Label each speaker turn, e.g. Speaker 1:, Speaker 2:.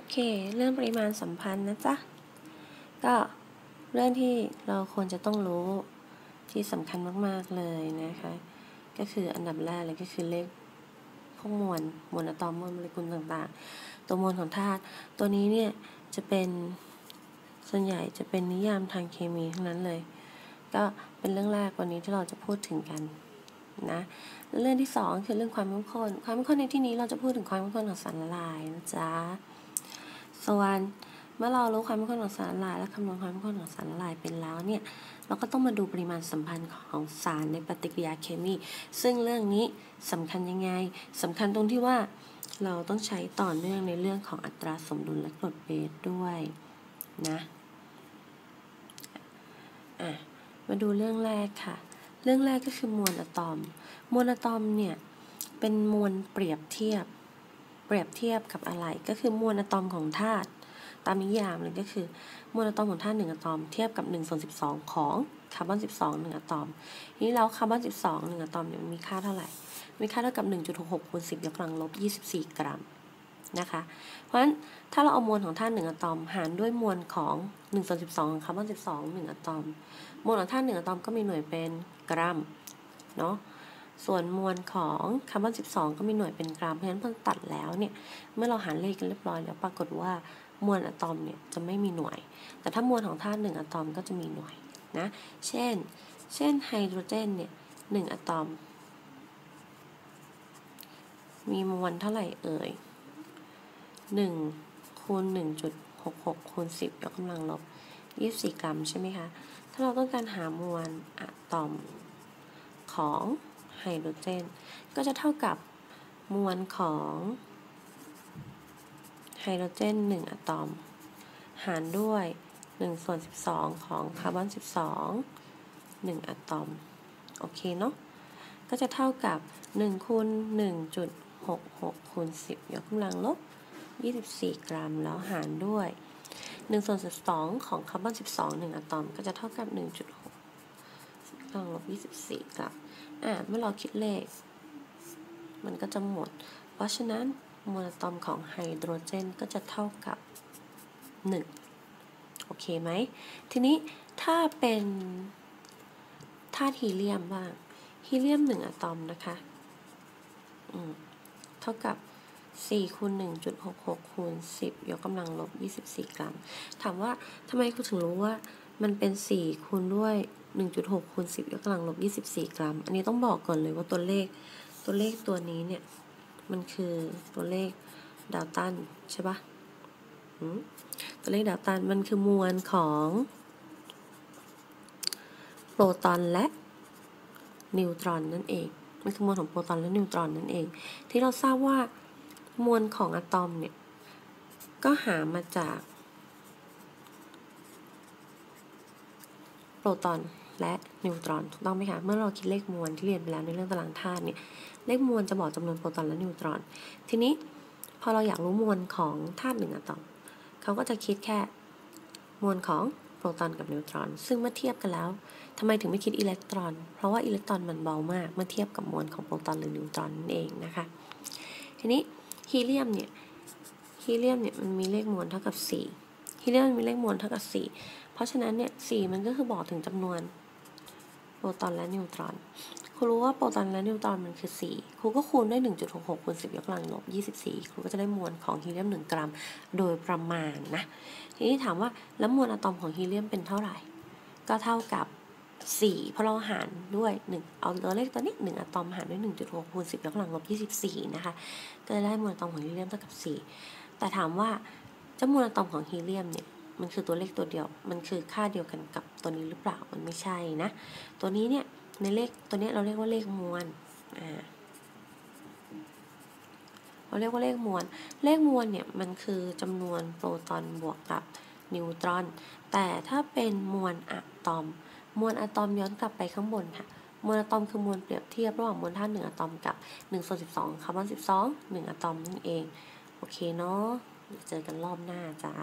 Speaker 1: โอเค เรื่องปริมาณสัมพันธ์นะจ๊ะ ก็เรื่องที่เราควรจะต้องรู้ที่สำคัญมาก ๆ เลยนะคะ ก็คืออันดับแรกเลยก็คือเลขพวกมวลมวลอะตอมมวลโมเลกุลต่างๆ ตัวมวลของธาตุตัวนี้เนี่ยจะเป็นส่วนใหญ่จะเป็นนิยามทางเคมีทั้งนั้นเลย ก็เป็นเรื่องแรกวันนี้ที่เราจะพูดถึงกันนะเรื่องที่สองคือเรื่องความเข้มข้น ความเข้มข้นในที่นี้เราจะพูดถึงความเข้มข้นของสารละลายนะจ๊ะ ส่วนเมื่อเรารู้ความเข้มข้นของสารละลาย และคำนวณความเข้มข้นของสารละลายเป็นแล้วเนี่ยเราก็ต้องมาดูปริมาณสัมพันธ์ของสารในปฏิกิริยาเคมี ซึ่งเรื่องนี้สำคัญยังไงสำคัญตรงที่ว่าเราต้องใช้ต่อเนื่องในเรื่องของอัตราสมดุลและกรดเบสด้วยนะอะมาดูเรื่องแรกค่ะ เรื่องแรกก็คือมวลอะตอม มวลอะตอมเนี่ยเป็นมวลเปรียบเทียบ เปรียบเทียบกับอะไรก็คือมวลอะตอมของธาตุตามนิยามเลยก็คือมวลอะตอมของธาตุหนึ่งอะตอมเทียบกับ1ส่วน12 ของคาร์บอน12หนึ่งอะตอมทีนี้แล้วคาร์บอน12หนึ่งอะตอมเนี่ยมันมีค่าเท่าไหร่ มีค่าเท่ากับ 1.66คูณ10ยกกำลังลบ24 กรัมนะคะ เพราะฉะนั้นถ้าเราเอามวลของธาตุหนึ่งอะตอมหารด้วยมวลของ1ส่วน12ของคาร์บอน12หนึ่งอะตอมมวลของธาตุหนึ่งอะตอมก็มีหน่วยเป็นกรัมเนาะ ส่วนมวลของคาร์บอน 12 ก็มีหน่วยเป็นกรัม เพราะฉะนั้นพอตัดแล้วเนี่ย เมื่อเราหารเลขกันเรียบร้อยแล้วปรากฏว่ามวลอะตอมเนี่ยจะไม่มีหน่วย แต่ถ้ามวลของธาตุหนึ่งอะตอมก็จะมีหน่วยนะ เช่น เช่นไฮโดรเจนเนี่ยหนึ่งอะตอม มีมวลเท่าไหร่เอ่ยหนึ่งคูณหนึ่งจุดหกหกคูณสิบยกกำลังลบยี่สิบกรัมใช่ไหมคะ ถ้าเราต้องการหามวลอะตอมของ ไฮโดรเจน ก็จะเท่ากับมวลของไฮโดรเจน 1 อะตอม หารด้วย1ส่วน12 ของคาร์บอน 12 1 อะตอม โอเคเนาะ ก็จะเท่ากับ1คูณ1.66คูณ10 ยกกำลังลบ 24 กรัม แล้วหารด้วย1ส่วน12 ของคาร์บอน 12 1 อะตอม ก็จะเท่ากับ 1.6 กำลังลบ24กรัมอ่าเมื่อเราคิดเลข มันก็จะหมด เพราะฉะนั้นโมวลตอมของไฮโดรเจนก็จะเท่ากับ 1 โอเคไหม ทีนี้ถ้าเป็นธาตุฮีเลียมบ้างฮีเลียม 1อะตอมนะคะเท่ากับ4คูณ1.66คูณ10 ยกกำลังลบ 24 กรัม ถามว่าทำไมคุณถึงรู้ว่า มันเป็น 4 คูณด้วย 1.6 คูณ 10 ยกกำลังลบ 24 กรัม อันนี้ต้องบอกก่อนเลยว่าตัวเลข ตัวเลขตัวนี้เนี่ย มันคือตัวเลขดาวตันใช่ปะตัวเลขดาวตันมันคือมวลของโปรตอนและนิวตรอนนั่นเอง มันคือมวลของโปรตอนและนิวตรอนนั่นเอง ที่เราทราบว่ามวลของอะตอมเนี่ย ก็หามาจากโป รตอนและนิวตรอนถูกต้องไหมคะเมื่อเราคิดเลขมวลที่เรียนไปแล้วในเรื่องตารางธาตุเนี่ยเลขมวลจะบอกจำนวนโปรตอนและนิวตรอน ทีนี้พอเราอยากรู้มวลของธาตุหนึ่งอะตอมเขาก็จะคิดแค่มวลของโปรตอนกับนิวตรอน ซึ่งเมื่อเทียบกันแล้วทำไมถึงไม่คิดอิเล็กตรอน เพราะว่าอิเล็กตรอนมันเบามากเมื่อเทียบกับมวลของโปรตอนหรือนิวตรอนนั่นเองนะคะ ทีนี้ฮีเลียมเนี่ยฮีเลียมเนี่ยมันมีเลขมวลเท่ากับ 4ฮีเลียมมีเลขมวลเท่ากับ 4 เพราะฉะนั้นเนี่ย4มันก็คือบอกถึงจำนวนโปรตอนและนิวตรอนครูรู้ว่าโปรตอนและนิวตรอนมันคือ 4 ครูก็คูณด้วย 1.66คูณ10 ยกกำลังลบ24 ครูก็จะได้มวลของฮีเลียม 1 กรัม โดยประมาณนะ ทีนี้ถามว่าแล้วมวลอะตอมของฮีเลียมเป็นเท่าไหร่ ก็เท่ากับ 4 เพราะเราหารด้วย 1 เอาตัวเลขตัวนี้ 1 อะตอมหารด้วย 1.6คูณ10 ยกกำลังลบ24 นะคะ ก็จะได้มวลอะตอมของฮีเลียมเท่ากับ 4 แต่ถามว่าเจ้ามวลอะตอมของฮีเลียมเนี่ย มันคือตัวเลขตัวเดียว มันคือค่าเดียวกันกับตัวนี้หรือเปล่า มันไม่ใช่นะ ตัวนี้เนี่ยในเลขตัวนี้เราเรียกว่าเลขมวล อ่า เราเรียกว่าเลขมวล เลขมวลเนี่ยมันคือจำนวนโปรตอนบวกกับนิวตรอน แต่ถ้าเป็นมวลอะตอม มวลอะตอมย้อนกลับไปข้างบนค่ะมวลอะตอมคือมวลเปรียบเทียบระหว่างมวลธาตุหนึ่งอะตอมกับ1ส่วน12คาร์บอน12 1อะตอมนั่นเอง โอเคเนาะเจอกันรอบหน้าจ้า